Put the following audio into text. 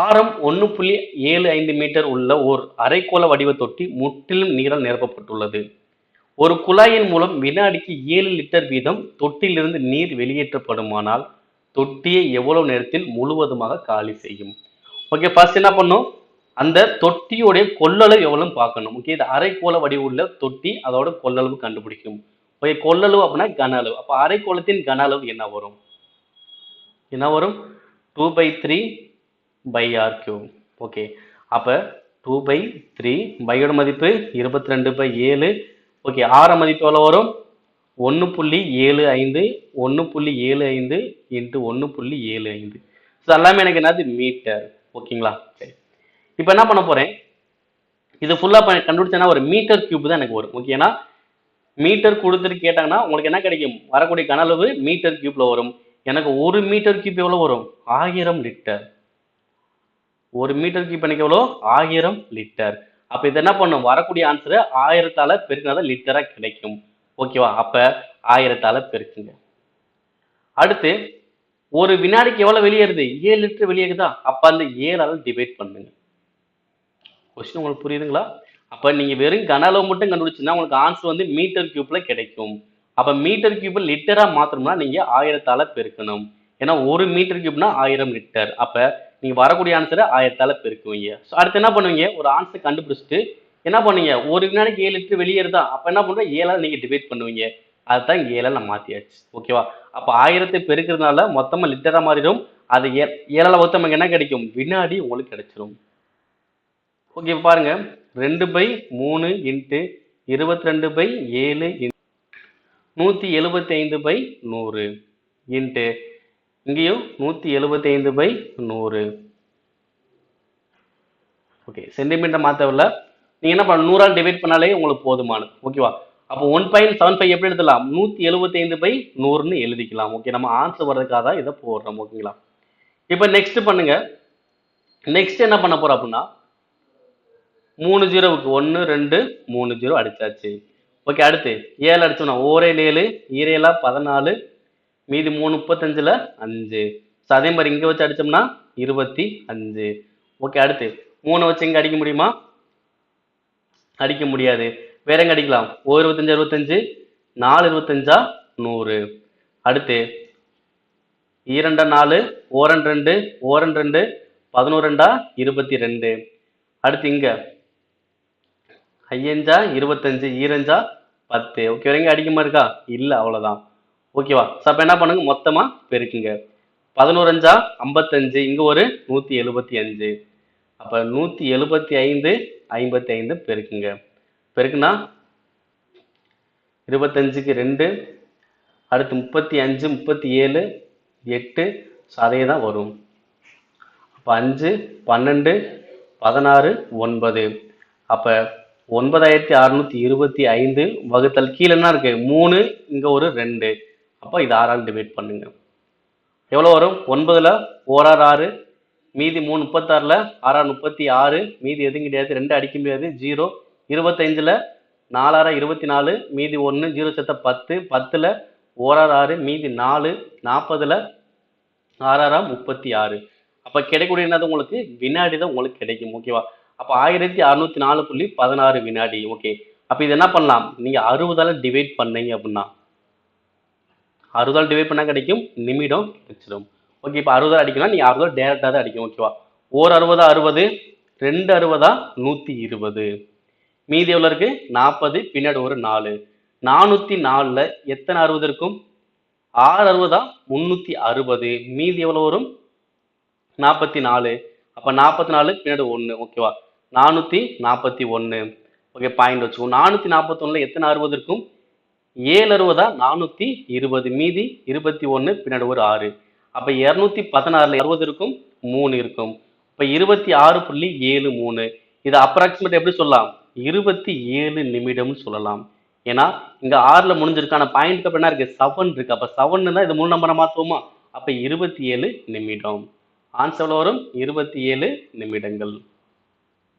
ஆரம் ஒன்று புள்ளி ஏழு ஐந்து மீட்டர் உள்ள ஓர் அரைக்கோள வடிவ தொட்டி முற்றிலும் நீரால் நிரப்பப்பட்டுள்ளது. ஒரு குழாயின் மூலம் வினாடிக்கு ஏழு லிட்டர் வீதம் தொட்டியிலிருந்து நீர் வெளியேற்றப்படுமானால் தொட்டியை எவ்வளவு நேரத்தில் முழுவதுமாக காலி செய்யும்? ஓகே ஃபர்ஸ்ட் என்ன பண்ணும் அந்த தொட்டியோடைய கொள்ளளவு எவ்வளவு பார்க்கணும். ஓகே இது அரைக்கோள வடிவுள்ள தொட்டி அதோட கொள்ளளவு கண்டுபிடிக்கும். ஓகே கொள்ளளவு அப்படின்னா கன அளவு. அப்போ அரைக்கோளத்தின் கன அளவு என்ன வரும்? என்ன வரும்? Two by three by R Q okay அப்போ டூ பை த்ரீ பையோட மதிப்பு இருபத்தி ரெண்டு பை ஏழு ஓகே ஆற மதிப்பு எவ்வளோ வரும்? ஒன்று புள்ளி ஏழு ஐந்து ஒன்று புள்ளி ஏழு ஐந்து இன்ட்டு ஒன்று புள்ளி ஏழு ஐந்து. ஸோ எல்லாமே எனக்கு என்னது? மீட்டர் ஓகேங்களா சரி. இப்போ என்ன பண்ண போகிறேன் இது ஃபுல்லாக கண்டுபிடிச்சேன்னா ஒரு மீட்டர் கியூப் தான் எனக்கு வரும். ஓகேனா மீட்டர் கொடுத்துட்டு கேட்டாங்கன்னா உங்களுக்கு என்ன கிடைக்கும்? வரக்கூடிய கனளவு மீட்டர் கியூப்பில் வரும். எனக்கு ஒரு மீட்டர் கியூப் எவ்வளோ வரும்? ஆயிரம் லிட்டர் ஒரு மீட்டர் இப்போ எனக்கு எவ்வளோ? ஆயிரம் லிட்டர் அப்போ இது என்ன பண்ணும்? வரக்கூடிய ஆன்சரை ஆயிரத்தால பெருக்கினா தான் கிடைக்கும். ஓகேவா அப்போ ஆயிரத்தால பெருக்குங்க. அடுத்து ஒரு வினாடிக்கு எவ்வளோ வெளியேறுது? ஏழு லிட்டர் வெளியேறுதா? அப்போ அந்த ஏழால் டிவைட் பண்ணுங்க. கொஸ்டின் உங்களுக்கு புரியுதுங்களா? அப்போ நீங்கள் வெறும் கன அளவு மட்டும் கண்டுபிடிச்சுன்னா உங்களுக்கு ஆன்சர் வந்து மீட்டர் கியூப்பில் கிடைக்கும். அப்போ மீட்டர் கியூப் லிட்டராக மாற்றணும்னா நீங்கள் ஆயிரத்தால பெருக்கணும். ஏன்னா ஒரு மீட்டர் கியூப்னா ஆயிரம் லிட்டர் அப்போ நீங்க வரக்கூடிய ஆன்சரை ஆயிரத்தால பெருக்குவீங்க. ஸோ அடுத்து என்ன பண்ணுவீங்க? ஒரு ஆன்சர் கண்டுபிடிச்சிட்டு என்ன பண்ணுவீங்க? ஒரு வினாடிக்கு ஏழு லிட்டர் வெளியேறுதா அப்ப என்ன பண்ற ஏழால நீங்க டிவைட் பண்ணுவீங்க. அதுதான் இங்கே ஏழால நான் மாத்தியாச்சு ஓகேவா அப்ப ஆயிரத்தை பெருக்கிறதுனால மொத்தமா லிட்டரா மாறிடும். அது ஏ ஏழால மொத்தம் நமக்கு என்ன கிடைக்கும்? வினாடி உங்களுக்கு கிடைச்சிரும். ஓகே பாருங்க. ரெண்டு பை மூணு இன்ட்டு இருபத்தி ரெண்டு பை ஏழு நூற்றி எழுபத்தி ஐந்து பை நூறு இன்ட்டு இங்கேயும் நூற்றி எழுபத்தி ஐந்து பை நூறு. ஓகே சென்டிமீட்டர் மாற்றவில்ல நீங்கள் என்ன பண்ண நூறால் டிவைட் பண்ணாலே உங்களுக்கு போதுமானது. ஓகேவா அப்போ ஒன் பாயிண்ட் செவன் ஃபைவ் எப்படி எழுதலாம் நூற்றி எழுபத்தி ஐந்து பை நூறுன்னு எழுதிக்கலாம். ஓகே நம்ம ஆன்சர் வர்றதுக்காக தான் இதை போடுறோம். ஓகேங்களா இப்போ நெக்ஸ்ட் பண்ணுங்க. நெக்ஸ்ட் என்ன பண்ண போறோம் அப்படின்னா மூணு ஜீரோவுக்கு ஒன்று ரெண்டு மூணு ஜீரோ அடிச்சாச்சு. ஓகே அடுத்து ஏழு அடிச்சோம்னா ஓரே ஏழு ஈரேலா பதினாலு மீதி மூணு முப்பத்தஞ்சுல அஞ்சு. ஸோ அதே மாதிரி இங்கே வச்சு அடிச்சோம்னா இருபத்தி அஞ்சு. ஓகே அடுத்து. மூணு வச்சு இங்கே அடிக்க முடியுமா? அடிக்க முடியாது. வேற எங்க அடிக்கலாம்? ஓ இருபத்தஞ்சு அறுபத்தஞ்சு. நாலு இருபத்தஞ்சா? நூறு. அடுத்து. ஈரண்டா நாலு ஓரன் ரெண்டு ஓரன் ரெண்டு பதினோரு ரெண்டா இருபத்தி ரெண்டு. அடுத்து இங்க. ஐயஞ்சா இருபத்தஞ்சு ஈரஞ்சா பத்து. ஓகே வரைங்க அடிக்கமா இருக்கா இல்லை அவ்வளவுதான். ஓகேவா? ஸோ அப்போ என்ன பண்ணுங்க? மொத்தமாக பெருக்குங்க. பதினோரஞ்சா ஐம்பத்தஞ்சு இங்கே ஒரு நூற்றி எழுபத்தி அஞ்சு. அப்போ நூற்றி எழுபத்தி ஐந்து ஐம்பத்தி ஐந்து பெருக்குங்க. பெருக்குனா இருபத்தஞ்சுக்கு ரெண்டு அடுத்து முப்பத்தி அஞ்சு முப்பத்தி ஏழு எட்டு ஸோ அதே தான் வரும். அப்போ அஞ்சு பன்னெண்டு பதினாறு ஒன்பது. அப்போ ஒன்பதாயிரத்தி அறுநூற்றி இருபத்தி ஐந்து வகுத்தல் கீழே என்ன இருக்குது மூணு இங்கே ஒரு ரெண்டு. அப்போ இது ஆறால் டிவைட் பண்ணுங்க. எவ்வளோ வரும்? ஒன்பதில் ஓரார் ஆறு மீதி மூணு முப்பத்தாறில் ஆறாறு முப்பத்தி ஆறு மீதி எதுவும் கிடையாது. ரெண்டு அடிக்க முடியாது. ஜீரோ. இருபத்தஞ்சில் நாலாறு இருபத்தி நாலு மீதி ஒன்று ஜீரோ சத்த பத்து. பத்தில் ஓராறு ஆறு மீதி நாலு. நாற்பதில் ஆறாறா முப்பத்தி ஆறு. அப்போ கிடைக்கக்கூடிய என்னது உங்களுக்கு? வினாடி தான் உங்களுக்கு கிடைக்கும் ஓகேவா அப்போ ஆயிரத்தி அறுநூத்தி நாலு புள்ளி பதினாறு வினாடி ஓகே அப்போ இது என்ன பண்ணலாம்? நீங்கள் அறுபதால் டிவைட் பண்ணீங்க அப்படின்னா அறுபதால் டிவைட் பண்ணால் கிடைக்கும் நிமிடம் கிடைச்சிடும் ஓகே இப்போ அறுபதால் அடிக்கணும் நீங்கள் அறுபதால் டேரெக்டாக தான் அடிக்கும் ஓகேவா ஓர் அறுபதா அறுபது ரெண்டு அறுபதா நூற்றி இருபது. மீதி எவ்வளோ இருக்குது நாற்பது பின்னாடி ஒரு நாலு. நானூற்றி நாலில் எத்தனை அறுபது இருக்கும்? ஆறு அறுபதா முந்நூற்றி அறுபது. மீதி எவ்வளோ வரும்? நாற்பத்தி நாலு. அப்போ நாற்பத்தி நாலு பின்னாடி ஒன்று ஓகேவா நானூற்றி நாற்பத்தி ஒன்று ஓகே பாயிண்ட் வச்சுக்கோ. நானூற்றி நாற்பத்தொன்னில் எத்தனை அறுபது இருக்கும்? ஏழு அறுபதா நானூற்றி இருபது. மீதி இருபத்தி ஒன்று பின்னாடி ஒரு ஆறு. அப்போ இரநூத்தி பதினாறில் அறுபது இருக்கும் மூணு இருக்கும். இப்போ இருபத்தி ஆறு புள்ளி ஏழு மூணு. இது அப்ராக்சிமேட் எப்படி சொல்லலாம்? இருபத்தி ஏழு நிமிடம்னு சொல்லலாம். ஏன்னா இங்க ஆறுல முடிஞ்சிருக்கான பாயிண்ட் அப்புறம் என்ன இருக்கு? செவன் இருக்கு. அப்ப செவன் தான் இது மூணு நம்பரை மாத்துவோமா? அப்ப இருபத்தி ஏழு நிமிடம். ஆன்சர் வரும்? இருபத்தி ஏழு நிமிடங்கள்.